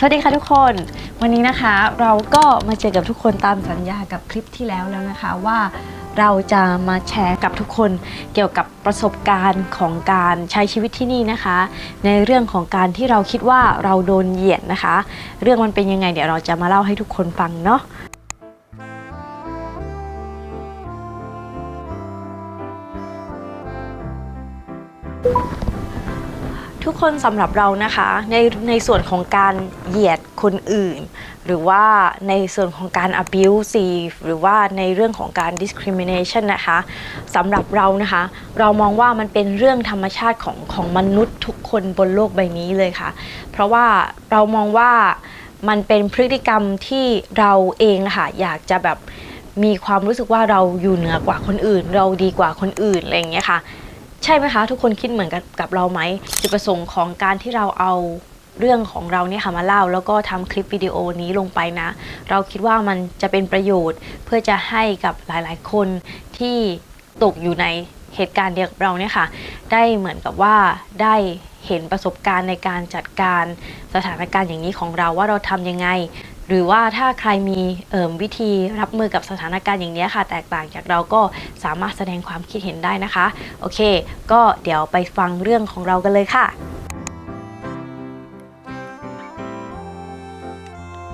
สวัสดีค่ะทุกคน วันนี้นะคะ เราก็มาเจอกับทุกคนตามสัญญากับคลิปที่แล้วแล้วนะคะว่าเราจะมาแชร์กับทุกคนเกี่ยวกับประสบการณ์ของการใช้ชีวิตที่นี่นะคะ ในเรื่องของการที่เราคิดว่าเราโดนเหยียดนะคะ เรื่องมันเป็นยังไงเดี๋ยวเราจะมาเล่าให้ทุกคนฟังเนาะ ทุกคนสำหรับเรานะคะในในส่วนของการเหยียดคนอื่น หรือว่าในส่วนของการ abusive หรือว่าในเรื่องของการ discrimination นะคะสำหรับเรานะคะ เรามองว่ามันเป็นเรื่องธรรมชาติของของมนุษย์ทุกคนบนโลกใบนี้เลยค่ะ เพราะว่าเรามองว่ามันเป็นพฤติกรรมที่เราเองนะคะอยากจะแบบมีความรู้สึกว่าเราอยู่เหนือกว่าคนอื่น เราดีกว่าคนอื่นอะไรอย่างเงี้ยค่ะ ช่ไหมคะ ทุกคนคิดเหมือนกับกับเราไหมจุดประสงค์ของการที่เราเอาเรื่องของเราเนี่ยค่ะมาเล่า แล้วก็ทำคลิปวิดีโอนี้ลงไปนะ เราคิดว่ามันจะเป็นประโยชน์ เพื่อจะให้กับหลายๆ คนที่ตกอยู่ในเหตุการณ์เดียวกับเราเนี่ยค่ะ ได้เหมือนกับว่าได้เห็นประสบการณ์ในการจัดการสถานการณ์อย่างนี้ของเราว่าเราทำยังไง หรือว่าถ้าใครมีวิธีรับมือกับสถานการณ์อย่างนี้ค่ะ แตกต่างจากเราก็สามารถแสดงความคิดเห็นได้นะคะ โอเค ก็เดี๋ยวไปฟังเรื่องของเรากันเลยค่ะ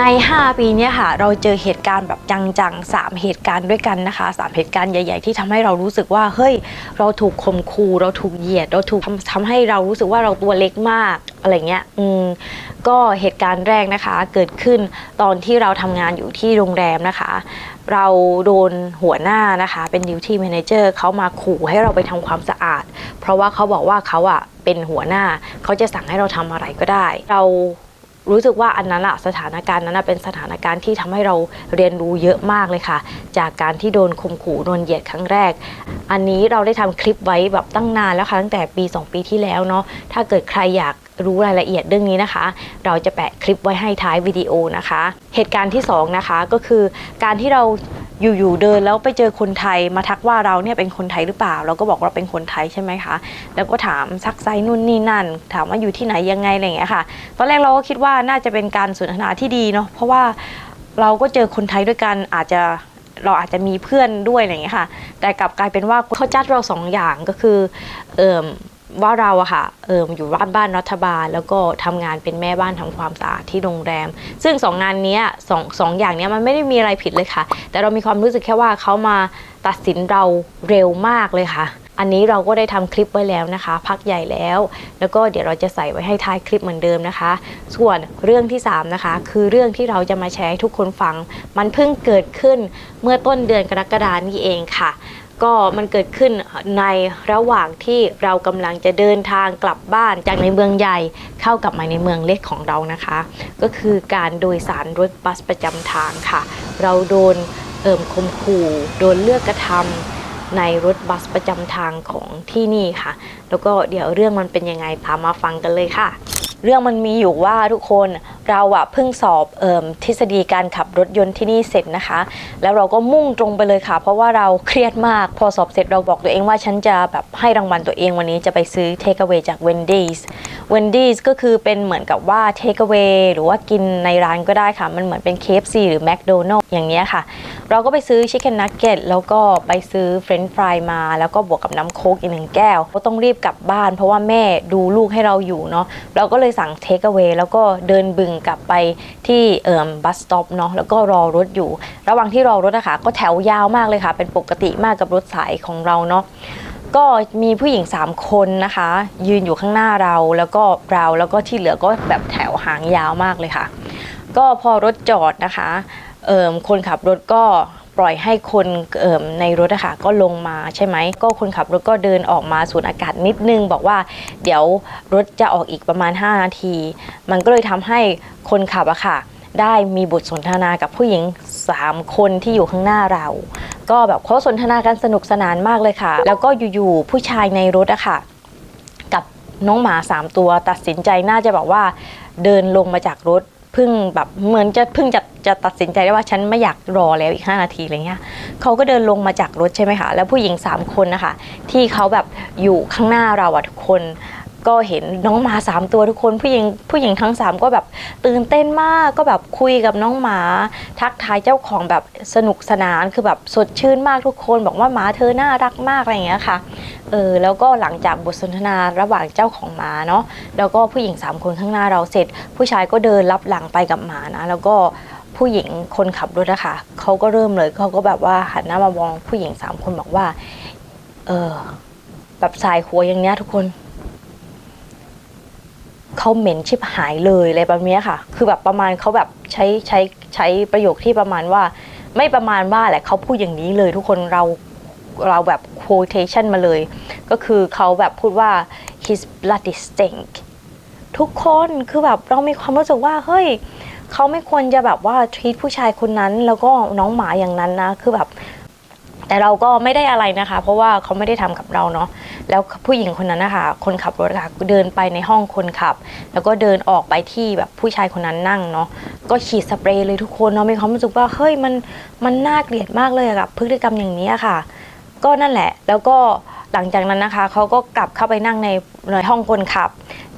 ใน 5 ปีเนี้ค่ะ เราเจอเหตุการณ์แบบจังๆ3เหตุการณ์ด้วยกันนะคะ3เหตุการณ์ใหญ่ ๆ ที่ทำให้เรารู้สึกว่าเฮ้ยเราถูกข่มขู่เราถูกเหยียด เราถูกทำทำให้เรารู้สึกว่าเราตัวเล็กมากอะไรเงี้ยอืมก็เหตุการณ์แรกนะคะเกิดขึ้นตอนที่เราทำงานอยู่ที่โรงแรมนะคะ เราโดนหัวหน้านะคะเป็นดิวตี้แมเนเจอร์เขามาขู่ให้เราไปทำความสะอาด เพราะว่าเขาบอกว่าเขาอะเป็นหัวหน้าเขาจะสั่งให้เราทำอะไรก็ได้ เรา รู้สึกว่าอันนั้นอะสถานการณ์นั้นเป็นสถานการณ์ที่ทำให้เราเรียนรู้เยอะมากเลยค่ะ จากการที่โดนข่มขู่โดนเหยียดครั้งแรก อันนี้เราได้ทำคลิปไว้แบบตั้งนานแล้วค่ะตั้งแต่ปี 2 ปีที่แล้วเนาะถ้าเกิดใครอยากรู้รายละเอียดเรื่องนี้นะคะ เราจะแปะคลิปไว้ให้ท้ายวิดีโอนะคะ เหตุการณ์ที่สองนะคะก็คือการที่เรา อยู่ๆเดินแล้วไปเจอคนไทยมาทักว่าเราเนี่ยเป็นคนไทยหรือเปล่า เราก็บอกว่าเป็นคนไทยใช่ไหมคะ แล้วก็ถามซักไซนู่นนี่นั่น ถามว่าอยู่ที่ไหนยังไงอะไรอย่างเงี้ยค่ะ ตอนแรกเราก็คิดว่าน่าจะเป็นการสนทนาที่ดีเนาะเพราะว่าเราก็เจอคนไทยด้วยกันอาจจะเราอาจจะมีเพื่อนด้วยอะไรอย่างเงี้ยค่ะ แต่กลับกลายเป็นว่าเขาจัดเราสองอย่างก็คือเอ่ม ว่าเราอะค่ะเอ่มอยู่บ้านบ้านรัฐบาล แล้วก็ทำงานเป็นแม่บ้านทำความสะอาดที่โรงแรม ซึ่งสองงานนี้สองสองอย่างนี้มันไม่ได้มีอะไรผิดเลยค่ะ แต่เรามีความรู้สึกแค่ว่าเขามาตัดสินเราเร็วมากเลยค่ะ อันนี้เราก็ได้ทำคลิปไว้แล้วนะคะ พักใหญ่แล้ว แล้วก็เดี๋ยวเราจะใส่ไว้ให้ท้ายคลิปเหมือนเดิมนะคะ ส่วนเรื่องที่ 3 นะคะ คือเรื่องที่เราจะมาแชร์ให้ทุกคนฟัง มันเพิ่งเกิดขึ้นเมื่อต้นเดือนกรกฎานี่เองค่ะ ก็มันเกิดขึ้นในระหว่างที่เรากำลังจะเดินทางกลับบ้านจากในเมืองใหญ่เข้ากลับมาในเมืองเล็กของเรานะคะ ก็คือการโดยสารรถบัสประจำทางค่ะ เราโดนเอิ่มคมขู่โดนเลือกกระทำในรถบัสประจำทางของที่นี่ค่ะ แล้วก็เดี๋ยวเรื่องมันเป็นยังไงตามมาฟังกันเลยค่ะ เรื่องมันมีอยู่ว่าทุกคน เราอะเพิ่งสอบเอมทฤษฎีการขับรถยนต์ที่นี่เสร็จนะคะ แล้วเราก็มุ่งตรงไปเลยค่ะ เพราะว่าเราเครียดมาก พอสอบเสร็จเราบอกตัวเองว่าฉันจะแบบให้รางวัลตัวเองวันนี้จะไปซื้อ take away จาก Wendy's Wendy's ก็คือเป็นเหมือนกับว่า take away หรือว่ากินในร้านก็ได้ค่ะ มันเหมือนเป็น KFC หรือ McDonald's อย่างเนี้ยค่ะ เราก็ไปซื้อ chicken nugget แล้วก็ไปซื้อ french fry มา แล้วก็บวกกับน้ำโค้กอีกหนึ่งแก้ว ก็ต้องรีบกลับบ้าน เพราะว่าแม่ดูลูกให้เราอยู่เนาะเราก็เลยสั่ง take away แล้วก็เดินบึงกลับไปที่เอ่อบัสสต็อปเนาะแล้วก็รอรถอยู่ ระหว่างที่รอรถอะคะก็แถวยาวมากเลยค่ะ เป็นปกติมากกับรถสายของเราเนาะ ก็มีผู้หญิง 3 คนนะคะ ยืนอยู่ข้างหน้าเราแล้วก็เราแล้วก็ที่เหลือก็แบบแถวหางยาวมากเลยค่ะ ก็พอรถจอดนะคะเอิ่มคนขับรถก็ปล่อยให้คนเอิ่มในรถอะค่ะก็ลงมาใช่ไหมก็คนขับรถก็เดินออกมาสูดอากาศนิดนึง บอกว่าเดี๋ยวรถจะออกอีกประมาณ 5 นาที มันก็เลยทำให้คนขับอะค่ะ ได้มีบทสนทนากับผู้หญิง 3 คนที่อยู่ข้างหน้าเรา ก็แบบเขาสนทนากันสนุกสนานมากเลยค่ะ แล้วก็อยู่ๆผู้ชายในรถอะค่ะกับน้องหมา 3 ตัวตัดสินใจน่าจะบอกว่าเดินลงมาจากรถเพิ่งแบบเหมือนจะเพิ่งจะจะตัดสินใจได้ว่าฉันไม่อยากรอแล้วอีก 5 นาทีอะไรเงี้ยเขาก็เดินลงมาจากรถใช่ไหมคะแล้วผู้หญิง 3 คนนะคะที่เขาแบบอยู่ข้างหน้าเราอะทุกคน ก็เห็นน้องหมาสามตัวทุกคนผู้หญิงผู้หญิงทั้งสามก็แบบตื่นเต้นมากก็แบบคุยกับน้องหมา ทักทายเจ้าของแบบสนุกสนานคือแบบสดชื่นมากทุกคน บอกว่าหมาเธอน่ารักมากอะไรอย่างเงี้ยค่ะเออแล้วก็หลังจากบทสนทนาระหว่างเจ้าของหมาเนาะแล้วก็ผู้หญิงสามคนข้างหน้าเราเสร็จ ผู้ชายก็เดินรับหลังไปกับหมานะ แล้วก็ผู้หญิงคนขับรถนะคะเขาก็เริ่มเลยเขาก็แบบว่าหันหน้ามามองผู้หญิงสามคนบอกว่า เออแบบสายหัวอย่างเนี้ยทุกคน เขาเหม็นชิบหายเลยอะไรแบบนี้ค่ะ คือแบบประมาณเขาแบบใช้ใช้ใช้ประโยคที่ประมาณว่า ไม่ประมาณว่าแหละเขาพูดอย่างนี้เลยทุกคนเราเราแบบ quotation มาเลย ก็คือเขาแบบพูดว่า his bloody stink ทุกคนคือแบบเรามีความรู้สึกว่าเฮ้ยเขาไม่ควรจะแบบว่า treat ผู้ชายคนนั้น แล้วก็น้องหมาอย่างนั้นนะ คือแบบ แต่เราก็ไม่ได้อะไรนะคะ เพราะว่าเขาไม่ได้ทำกับเราเนาะแล้วผู้หญิงคนนั้นนะคะคนขับรถค่ะเดินไปในห้องคนขับ แล้วก็เดินออกไปที่แบบผู้ชายคนนั้นนั่งเนาะก็ฉีดสเปรย์เลยทุกคนเนาะมีความรู้สึกว่าเฮ้ยมันมันน่าเกลียดมากเลยกับพฤติกรรมอย่างนี้ค่ะ ก็นั่นแหละแล้วก็หลังจากนั้นนะคะเขาก็กลับเข้าไปนั่งในในห้องคนขับ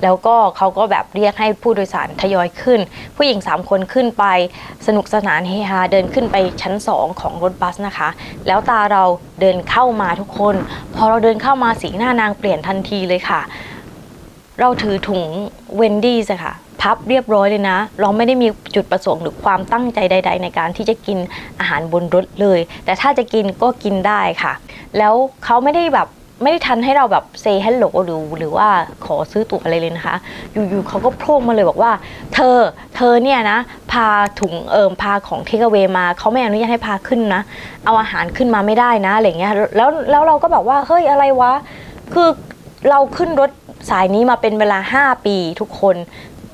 แล้วก็เขาก็แบบเรียกให้ผู้โดยสารทยอยขึ้น ผู้หญิง 3 คนขึ้นไปสนุกสนานเฮฮาเดินขึ้นไปชั้น 2 ของรถบัสนะคะ แล้วตาเราเดินเข้ามาทุกคน พอเราเดินเข้ามาสีหน้านางเปลี่ยนทันทีเลยค่ะ เราถือถุงเวนดี้อะค่ะพับเรียบร้อยเลยนะ เราไม่ได้มีจุดประสงค์หรือความตั้งใจใด ๆ ในการที่จะกินอาหารบนรถเลย แต่ถ้าจะกินก็กินได้ค่ะ แล้วเขาไม่ได้แบบ ไม่ได้ทันให้เราแบบเซ y hello หรือหรือว่าขอซื้อตั๋วอะไรเลยนะคะ อยู่ๆเขาก็โพร่งมาเลยบอกว่า เธอเธอเนี่ยนะ พาถุงเอิมพาของเทคเวมาเขาไม่อนุญาตให้พาขึ้นนะ เอาอาหารขึ้นมาไม่ได้นะอะไรเงี้ยแล้วแล้วเราก็แบบว่าเฮ้ยอะไรวะ คือเราขึ้นรถสายนี้มาเป็นเวลา 5 ปีทุกคน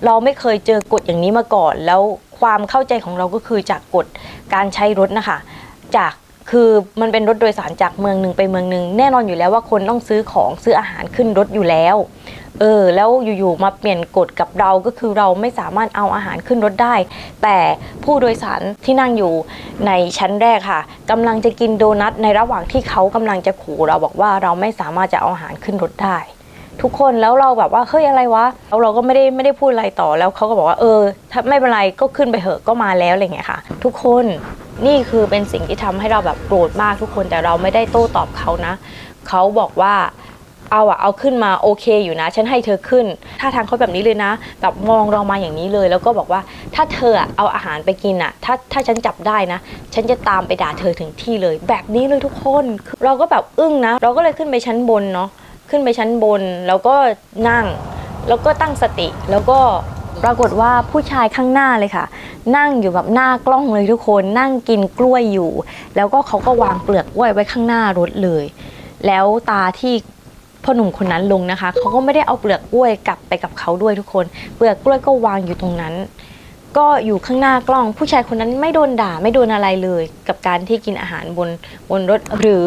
เราไม่เคยเจอกฎอย่างนี้มาก่อน แล้วความเข้าใจของเราก็คือจากกฎการใช้รถนะคะ จาก คือมันเป็นรถโดยสารจากเมืองหนึ่งไปเมืองหนึ่งแน่นอนอยู่แล้วว่าคนต้องซื้อของซื้ออาหารขึ้นรถอยู่แล้ว เออ แล้วอยู่ๆมาเปลี่ยนกฎกับเราก็คือเราไม่สามารถเอาอาหารขึ้นรถได้ แต่ผู้โดยสารที่นั่งอยู่ในชั้นแรกค่ะกำลังจะกินโดนัทในระหว่างที่เขากำลังจะขู่เราบอกว่าเราไม่สามารถจะเอาอาหารขึ้นรถได้ ทุกคนแล้วเราแบบว่าเฮ้ยอะไรวะแล้วเราก็ไม่ได้ไม่ได้พูดอะไรต่อแล้วเขาก็บอกว่าเออ ถ้าไม่เป็นไรก็ขึ้นไปเหอะก็มาแล้วอะไรเงี้ยค่ะ ทุกคน นี่คือเป็นสิ่งที่ทำให้เราแบบโกรธมากทุกคนแต่เราไม่ได้โต้ตอบเขานะเขาบอกว่าเอาอะเอาขึ้นมาโอเคอยู่นะ ฉันให้เธอขึ้นท่าทางเขาแบบนี้เลยนะ แบบมองเรามาอย่างนี้เลย แล้วก็บอกว่าถ้าเธออะเอาอาหารไปกินอะถ้าถ้าฉันจับได้นะ ฉันจะตามไปด่าเธอถึงที่เลย แบบนี้เลยทุกคน เราก็แบบอึ้งนะ เราก็เลยขึ้นไปชั้นบนเนาะขึ้นไปชั้นบนแล้วก็นั่ง แล้วก็ตั้งสติแล้วก็ ปรากฏว่าผู้ชายข้างหน้าเลยค่ะ นั่งอยู่แบบหน้ากล้องเลยทุกคนนั่งกินกล้วยอยู่ แล้วก็เขาก็วางเปลือกกล้วยไว้ข้างหน้ารถเลย แล้วตาที่พ่อหนุ่มคนนั้นลงนะคะเขาก็ไม่ได้เอาเปลือกกล้วยกลับไปกับเขาด้วยทุกคน เปลือกกล้วยก็วางอยู่ตรงนั้น ก็อยู่ข้างหน้ากล้อง ผู้ชายคนนั้นไม่โดนด่าไม่โดนอะไรเลย กับการที่กินอาหารบนบนรถหรือ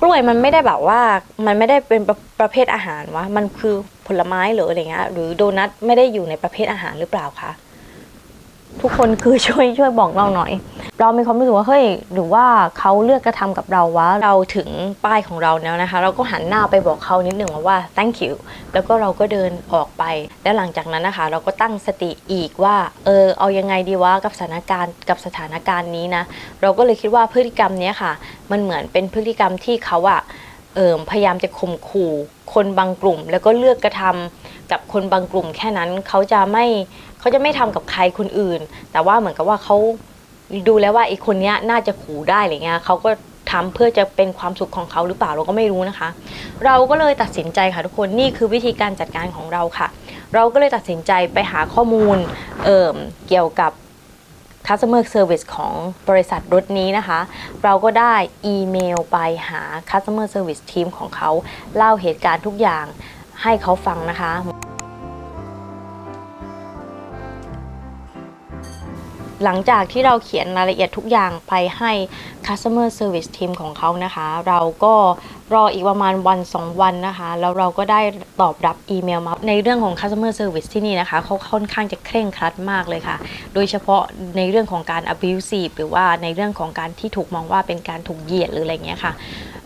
กล้วยมันไม่ได้แบบว่ามันไม่ได้เป็นประประเภทอาหารวะมันคือผลไม้หรืออะไรเงี้ยหรือโดนัทไม่ได้อยู่ในประเภทอาหารหรือเปล่าคะ ทุกคนคือช่วยช่วยบอกเราหน่อย เรามีความรู้สึกว่าเฮ้ยหรือว่าเขาเลือกกระทำกับเราวะเราถึงป้ายของเราแล้วนะคะ เราก็หันหน้าไปบอกเขานิดหนึ่งว่า thank you แล้วก็เราก็เดินออกไป แล้วหลังจากนั้นนะคะ เราก็ตั้งสติอีกว่าเออเอายังไงดีวะกับสถานการณ์กับสถานการณ์นี้นะเราก็เลยคิดว่าพฤติกรรมนี้ค่ะ มันเหมือนเป็นพฤติกรรมที่เขาอะเอิมพยายามจะข่มขู่คนบางกลุ่ม แล้วก็เลือกกระทำกับคนบางกลุ่มแค่นั้นเขาจะไม่ เขาจะไม่ทำกับใครคนอื่น แต่ว่าเหมือนกับว่าเขาดูแล้วว่าไอ้คนเนี้ยน่าจะขู่ได้อะไรเงี้ยเขาก็ทำเพื่อจะเป็นความสุขของเขาหรือเปล่าเราก็ไม่รู้นะคะ เราก็เลยตัดสินใจค่ะทุกคนนี่คือวิธีการจัดการของเราค่ะ เราก็เลยตัดสินใจไปหาข้อมูลเอ่มเกี่ยวกับ customer service ของบริษัทรถนี้นะคะ เราก็ได้อีเมลไปหา customer service team ของเขา เล่าเหตุการณ์ทุกอย่างให้เขาฟังนะคะ หลังจากที่เราเขียนรายละเอียดทุกอย่างไปให้ customer service team ของเขานะคะ เราก็รออีกประมาณวัน 2 วันนะคะ แล้วเราก็ได้ตอบรับอีเมลมาในเรื่องของ customer service ที่นี่นะคะเขาค่อนข้างจะเคร่งครัดมากเลยค่ะ โดยเฉพาะในเรื่องของการ abusive หรือว่าในเรื่องของการที่ถูกมองว่าเป็นการถูกเหยียดหรืออะไรเงี้ยค่ะ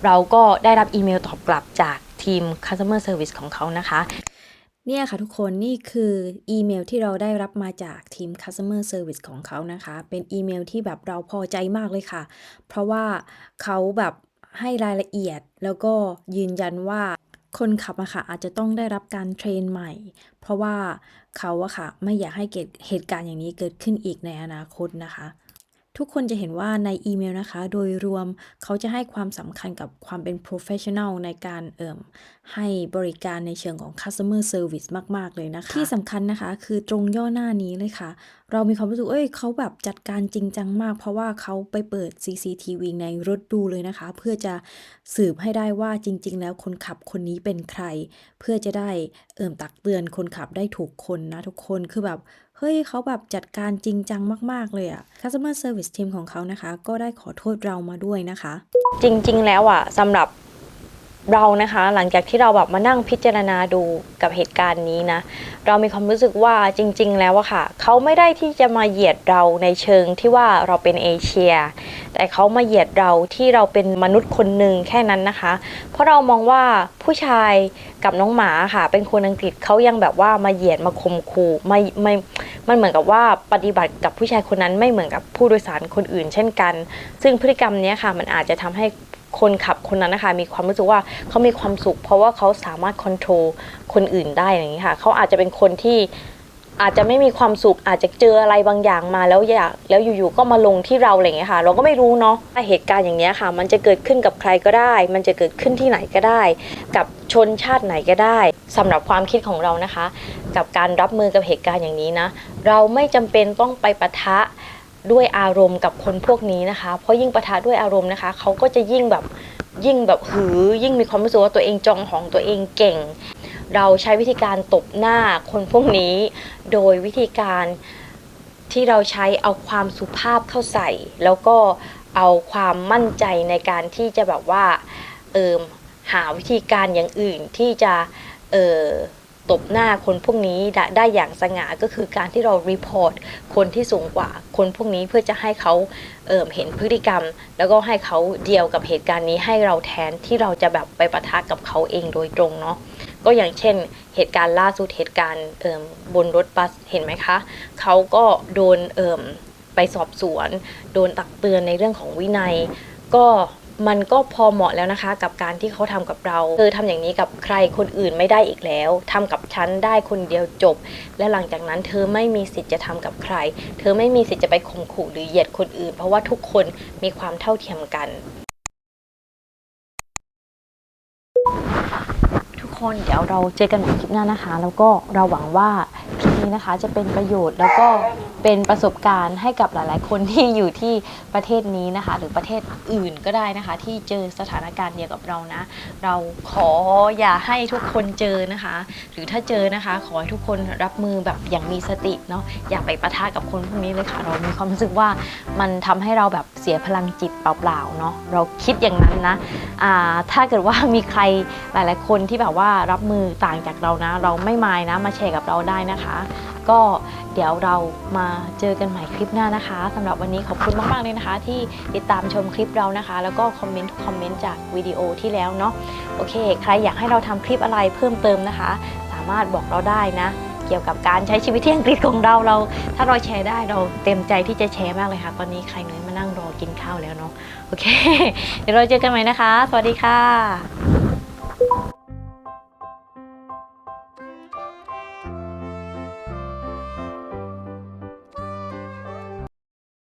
เราก็ได้รับอีเมลตอบกลับจากทีม customer service ของเขานะคะ เนี่ยค่ะทุกคนนี่คืออีเมลที่เราได้รับมาจากทีม Customer Service ของเขานะคะ เป็นอีเมลที่แบบเราพอใจมากเลยค่ะ เพราะว่าเขาแบบให้รายละเอียดแล้วก็ยืนยันว่าคนขับอะค่ะอาจจะต้องได้รับการเทรนใหม่ เพราะว่าเขาอะค่ะไม่อยากให้เกิดเหตุการณ์อย่างนี้เกิดขึ้นอีกในอนาคตนะคะ ทุกคนจะเห็นว่าในอีเมลนะคะ โดยรวมเขาจะให้ความสำคัญกับความเป็น professional ในการเอิ่มให้บริการในเชิงของ customer service มาก ๆ เลยนะคะ ที่สำคัญนะคะคือตรงย่อหน้านี้เลยค่ะ เรามีความรู้สึกเอ้ยเขาแบบจัดการจริงจังมาก เพราะว่าเขาไปเปิด CCTV ในรถดูเลยนะคะ เพื่อจะสืบให้ได้ว่าจริง ๆ แล้วคนขับคนนี้เป็นใคร เพื่อจะได้เอิ่มตักเตือนคนขับได้ถูกคนนะทุกคนคือแบบ เฮ้ยเขาแบบจัดการจริงจังมาก ๆ เลยอะ Customer Service Team ของเขานะคะ ก็ได้ขอโทษเรามาด้วยนะคะ จริง ๆ แล้วอะสำหรับ เรานะคะหลังจากที่เราแบบมานั่งพิจารณาดูกับเหตุการณ์นี้นะ เรามีความรู้สึกว่าจริง ๆ แล้วอะค่ะ เขาไม่ได้ที่จะมาเหยียดเราในเชิงที่ว่าเราเป็นเอเชีย แต่เขามาเหยียดเราที่เราเป็นมนุษย์คนหนึ่งแค่นั้นนะคะ เพราะเรามองว่าผู้ชายกับน้องหมาค่ะ เป็นคนอังกฤษเขายังแบบว่ามาเหยียดมาข่มขู่ไม่ไม่มันเหมือนกับว่าปฏิบัติกับผู้ชายคนนั้นไม่เหมือนกับผู้โดยสารคนอื่น เช่นกัน ซึ่งพฤติกรรมนี้ค่ะ มันอาจจะทำให้ คนขับคนนั้นนะคะ มีความรู้สึกว่าเขามีความสุข เพราะว่าเขาสามารถควบคุมคนอื่นได้อย่างนี้ค่ะเขาอาจจะเป็นคนที่อาจจะไม่มีความสุขอาจจะเจออะไรบางอย่างมาแล้วอยากแล้วอยู่ๆก็มาลงที่เราอะไรอย่างเงี้ยค่ะ เราก็ไม่รู้เนาะเหตุการณ์อย่างเนี้ยค่ะ มันจะเกิดขึ้นกับใครก็ได้ มันจะเกิดขึ้นที่ไหนก็ได้ กับชนชาติไหนก็ได้สำหรับความคิดของเรานะคะ กับการรับมือกับเหตุการณ์อย่างนี้นะ เราไม่จำเป็นต้องไปปะทะ ด้วยอารมณ์กับคนพวกนี้นะคะ เพราะยิ่งปะทะด้วยอารมณ์นะคะเขาก็จะยิ่งแบบยิ่งแบบหือ ยิ่งมีความรู้สึกว่าตัวเองจองของตัวเองเก่ง เราใช้วิธีการตบหน้าคนพวกนี้ โดยวิธีการที่เราใช้เอาความสุภาพเข้าใส่ แล้วก็เอาความมั่นใจในการที่จะแบบว่าเอิมหาวิธีการอย่างอื่นที่จะเออ ตบหน้าคนพวกนี้ได้ได้อย่างสง่าก็คือการที่เรารีพอร์ตคนที่สูงกว่าคนพวกนี้เพื่อจะให้เขาเอิมเห็นพฤติกรรม แล้วก็ให้เขาเดียวกับเหตุการณ์นี้ให้เราแทนที่เราจะแบบไปปะทะกับเขาเองโดยตรงเนาะก็อย่างเช่น เหตุการณ์ล่าสุดเหตุการณ์เอ่มบนรถบัสเห็นไหมคะเขาก็โดนเอ่มไปสอบสวน โดนตักเตือนในเรื่องของวินัย ก็ มันก็พอเหมาะแล้วนะคะ กับการที่เขาทำกับเราเธอทำอย่างนี้กับใครคนอื่นไม่ได้อีกแล้วทำกับฉันได้คนเดียวจบ และหลังจากนั้น เธอไม่มีสิทธิ์จะทำกับใคร เธอไม่มีสิทธิ์จะไปข่มขู่หรือเหยียดคนอื่น เพราะว่าทุกคนมีความเท่าเทียมกัน ทุกคนเดี๋ยวเราเจอกันใหม่คลิปหน้านะคะ แล้วก็เราหวังว่าคลิ นี้นะคะจะเป็นประโยชน์แล้วก็เป็นประสบการณ์ให้กับหลาย ๆ คนที่อยู่ที่ประเทศนี้นะคะ หรือประเทศอื่นก็ได้นะคะ ที่เจอสถานการณ์เดียวกับเรานะ เราขออย่าให้ทุกคนเจอนะคะ หรือถ้าเจอนะคะ ขอให้ทุกคนรับมือแบบอย่างมีสติเนาะอย่าไปปะทะกับคนพวกนี้เลยค่ะ เรามีความรู้สึกว่ามันทำให้เราแบบเสียพลังจิตเปล่า ๆ เนาะเราคิดอย่างนั้นนะถ้าเกิดว่ามีใครหลาย ๆ คนที่แบบว่ารับมือต่างจากเรานะ เราไม่มายนะมาแชร์กับเราได้นะคะก็เดี๋ยวเรามาเจอกันใหม่คลิปหน้านะคะสำหรับวันนี้ขอบคุณมากๆเลยนะคะ ที่ติดตามชมคลิปเรานะคะ แล้วก็คอมเมนต์คอมเมนต์จากวิดีโอที่แล้วเนาะโอเค ใครอยากให้เราทำคลิปอะไรเพิ่มเติมนะคะ สามารถบอกเราได้นะ เกี่ยวกับการใช้ชีวิตที่อังกฤษของเราเรา ถ้าเราแชร์ได้เราเต็มใจที่จะแชร์มากเลยค่ะ ตอนนี้ใครน้อยมานั่งรอกินข้าวแล้วเนาะโอเค เดี๋ยวเราเจอกันใหม่นะคะ สวัสดีค่ะ